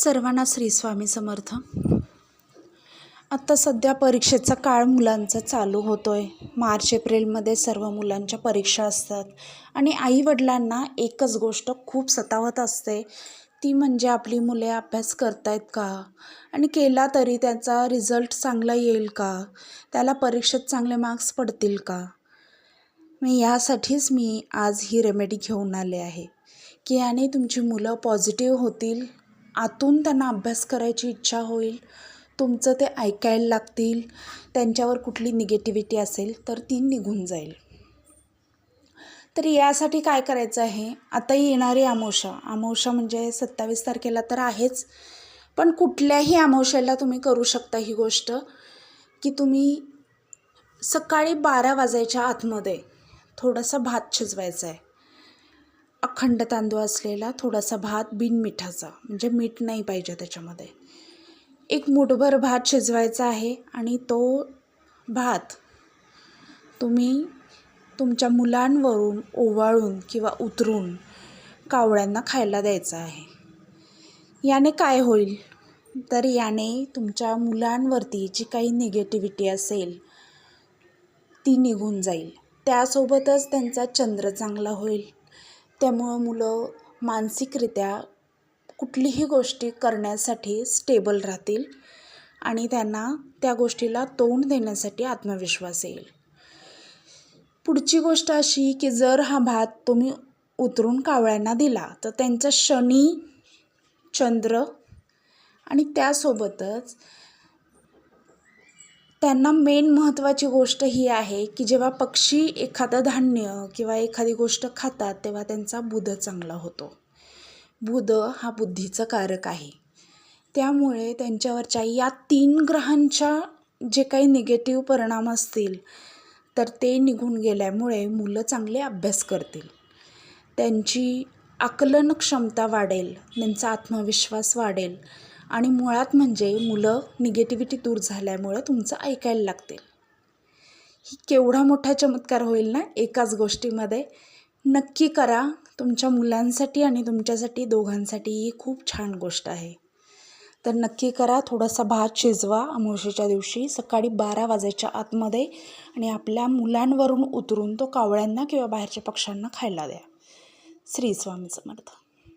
सर्वांना श्री स्वामी समर्थ. आत्ता सध्या परीक्षेचा काळ मुलांचा चालू होतो आहे मार्च एप्रिलमध्ये सर्व मुलांच्या परीक्षा असतात. आणि आईवडिलांना एकच गोष्ट खूप सतावत असते. ती म्हणजे आपली मुले अभ्यास करतायत का? आणि केला तरी त्याचा रिझल्ट चांगला येईल का? त्याला परीक्षेत चांगले मार्क्स पडतील का? मी यासाठीच मी आज ही रेमेडी घेऊन आले आहे. की याने तुमची मुलं पॉझिटिव्ह होतील? आतून त्यांना अभ्यास करायची इच्छा होईल तुमचं ते ऐकायला लागतील त्यांच्यावर कुठली निगेटिव्हिटी असेल तर ती निघून जाईल. तर यासाठी काय करायचं आहे? आता येणारी अमावशा अमावशा म्हणजे सत्तावीस तारखेला तर आहेच पण कुठल्याही अमावस्याला तुम्ही करू शकता ही गोष्ट की तुम्ही सकाळी बारा वाजायच्या आतमध्ये थोडासा भात शिजवायचा आहे अखंड तांदूळ असलेला थोडासा भात बिनमिठाचा म्हणजे मीठ नाही पाहिजे त्याच्यामध्ये. एक मुठभर भात शिजवायचा आहे आणि तो भात तुम्ही तुमच्या मुलांवरून ओवाळून किंवा उतरून कावळ्यांना खायला द्यायचा आहे. याने काय होईल? तर याने तुमच्या मुलांवरती जी काही निगेटिव्हिटी असेल ती निघून जाईल. त्यासोबतच त्यांचा चंद्र चांगला होईल. त्यामुळं मुलं मानसिकरित्या कुठलीही गोष्टी करण्यासाठी स्टेबल राहतील आणि त्यांना त्या गोष्टीला तोंड देण्यासाठी आत्मविश्वास येईल. पुढची गोष्ट अशी की जर हा भात तुम्ही उतरून कावळ्यांना दिला तर त्यांचा शनी चंद्र आणि त्यासोबतच त्यांना मेन महत्त्वाची गोष्ट ही आहे की जेव्हा पक्षी एखादं धान्य किंवा एखादी गोष्ट खातात तेव्हा त्यांचा बुध चांगला होतो. बुध हा बुद्धीचं कारक आहे. त्यामुळे त्यांच्यावरच्या या तीन ग्रहांच्या जे काही निगेटिव्ह परिणाम असतील तर ते निघून गेल्यामुळे मुलं चांगले अभ्यास करतील. त्यांची आकलन क्षमता वाढेल त्यांचा आत्मविश्वास वाढेल. आणि मुळात म्हणजे मुलं निगेटिव्हिटी दूर झाल्यामुळं तुमचं ऐकायला लागतील. ही केवढा मोठा चमत्कार होईल ना एकाच गोष्टीमध्ये. नक्की करा तुमच्या मुलांसाठी आणि तुमच्यासाठी दोघांसाठी ही खूप छान गोष्ट आहे. तर नक्की करा थोडासा भात शिजवा अमावशेच्या दिवशी सकाळी बारा वाजायच्या आतमध्ये आणि आपल्या मुलांवरून उतरून तो कावळ्यांना किंवा बाहेरच्या पक्ष्यांना खायला द्या. श्री स्वामी समर्थ.